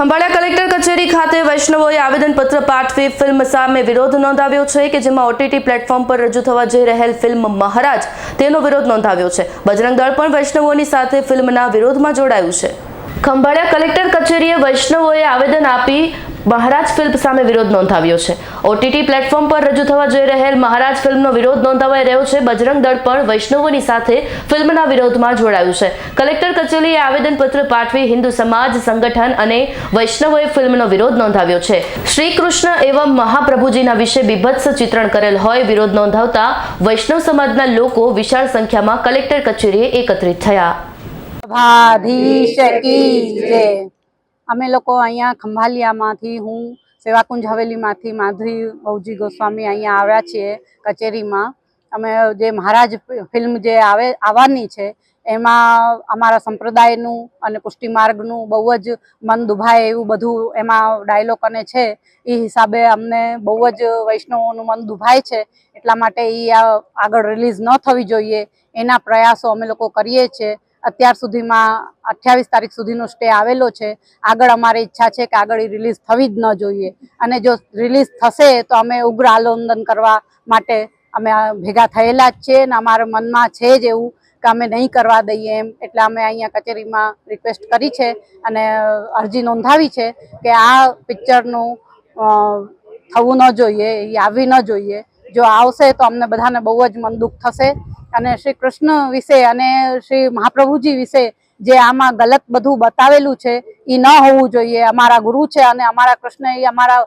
Khambhalia collector કચેરી ખાતે વૈષ્ણવોએ આવેદનપત્ર પાઠવી ફિલ્મ સામે વિરોધ નોંધાવ્યો છે કે જેમાં ઓટીટી પ્લેટફોર્મ પર રજૂ થવા જઈ રહેલ ફિલ્મ મહારાજ તેનો વિરોધ નોંધાવ્યો છે. બજરંગ દળ પણ વૈષ્ણવોની સાથે ફિલ્મના વિરોધમાં જોડાયું છે. ખંભાળિયા કલેક્ટર કચેરીએ વૈષ્ણવોએ આવેદન આપી મહારાજ ફિલ્મ સામે વિરોધ નોંધાવ્યો છે. ઓટીટી પ્લેટફોર્મ પર રજૂ થવા જઈ રહેલ મહારાજ ફિલ્મનો વિરોધ નોંધાવાઈ રહ્યો છે. બજરંગ દળ પણ વૈષ્ણવોની સાથે ફિલ્મના વિરોધમાં જોડાયું છે. કલેક્ટર કચેરીએ આવેદનપત્ર પાઠવી હિન્દુ સમાજ સંગઠન અને વૈષ્ણવોએ ફિલ્મનો વિરોધ નોંધાવ્યો છે. શ્રી કૃષ્ણ એવં મહાપ્રભુજીના વિશે બીભત્સ ચિત્રણ કરેલ હોય વિરોધ નોંધાવતા વૈષ્ણવ સમાજના લોકો વિશાળ સંખ્યામાં કલેક્ટર કચેરીએ એકત્રિત થયા. ભાધી શકી અમે લોકો અહીંયા ખંભાલિયામાંથી હું, સેવાકુંજ હવેલીમાંથી માધુરી બહુજી ગોસ્વામી અહીંયા આવ્યા છીએ કચેરીમાં. અમે જે મહારાજ ફિલ્મ જે આવે, આવવાની છે, એમાં અમારા સંપ્રદાયનું અને પુષ્ટિ માર્ગનું બહુ જ મન દુભાય એવું બધું એમાં ડાયલોગ અને છે. એ હિસાબે અમને બહુ જ વૈષ્ણવોનું મન દુભાય છે, એટલા માટે એ આગળ રિલીઝ ન થવી જોઈએ. એના પ્રયાસો અમે લોકો કરીએ છીએ. અત્યાર સુધીમાં અઠ્યાવીસ તારીખ સુધીનો સ્ટે આવેલો છે. આગળ અમારી ઈચ્છા છે કે આગળ રિલીઝ થવી જ ન જોઈએ. અને જો રિલીઝ થશે તો અમે ઉગ્ર આલોંદન કરવા માટે અમે ભેગા થયેલા જ છીએ અને અમારા મનમાં છે જ એવું કે અમે નહીં કરવા દઈએ એમ. એટલે અમે અહીંયા કચેરીમાં રિક્વેસ્ટ કરી છે અને અરજી નોંધાવી છે કે આ પિક્ચરનું થવું ન જોઈએ, એ આવવી ન જોઈએ. જો આવશે તો અમને બધાને બહુ જ મન દુઃખ થશે. અને શ્રી કૃષ્ણ વિશે અને શ્રી મહાપ્રભુજી વિશે જે આમાં ગલત બધું બતાવેલું છે એ ન હોવું જોઈએ. અમારા ગુરુ છે અને અમારા કૃષ્ણ એ અમારા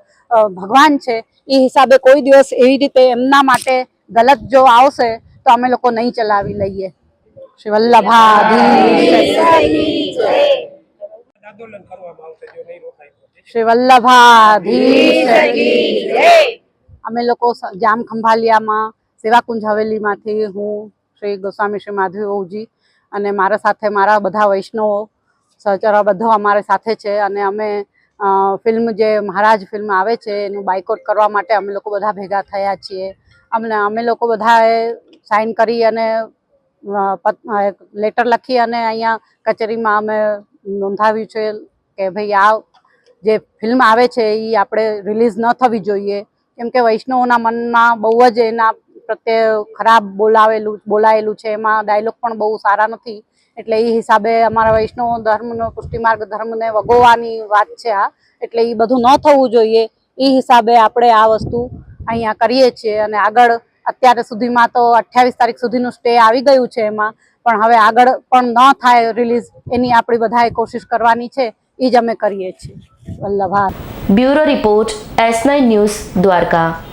ભગવાન છે. એ હિસાબે કોઈ દિવસ એવી રીતે એમના માટે ગલત જો આવશે તો અમે લોકો નહીં ચલાવી લઈએ. શ્રી વલ્લભાધી શ્રી વલ્લભાધી અમે લોકો જામ ખંભાલિયામાં સેવાકુંજ હવેલીમાંથી હું શ્રી ગોસ્વામી શ્રી માધવી અને મારા સાથે મારા બધા વૈષ્ણવો સહચરા બધો અમારી સાથે છે અને અમે ફિલ્મ જે મહારાજ ફિલ્મ આવે છે એનું બાયકોટ કરવા માટે અમે લોકો બધા ભેગા થયા છીએ. અમને, અમે લોકો બધાએ સાઇન કરી અને લેટર લખી અને અહીંયા કચેરીમાં અમે નોંધાવ્યું છે કે ભાઈ આ જે ફિલ્મ આવે છે એ આપણે રિલીઝ ન થવી જોઈએ. કેમ કે વૈષ્ણવોના મનમાં બહુ જ એના પ્રત્યે ખરાબ બોલાવેલું, બોલાયેલું છે. એમાં ડાયલોગ પણ બહુ સારા નથી. એટલે એ હિસાબે અમારા વૈષ્ણવ ધર્મનો, પુષ્ટિમાર્ગ ધર્મને વગોવાની વાત છે આ. એટલે એ બધું ન થવું જોઈએ. એ હિસાબે આપણે આ વસ્તુ અહીંયા કરીએ છીએ. અને આગળ અત્યારે સુધીમાં તો અઠ્યાવીસ તારીખ સુધીનું સ્ટે આવી ગયું છે એમાં. પણ હવે આગળ પણ ન થાય રિલીઝ એની આપણી બધાએ કોશિશ કરવાની છે. એ જ અમે કરીએ છીએ. વલ્લભાર bureau report S news Dwarka.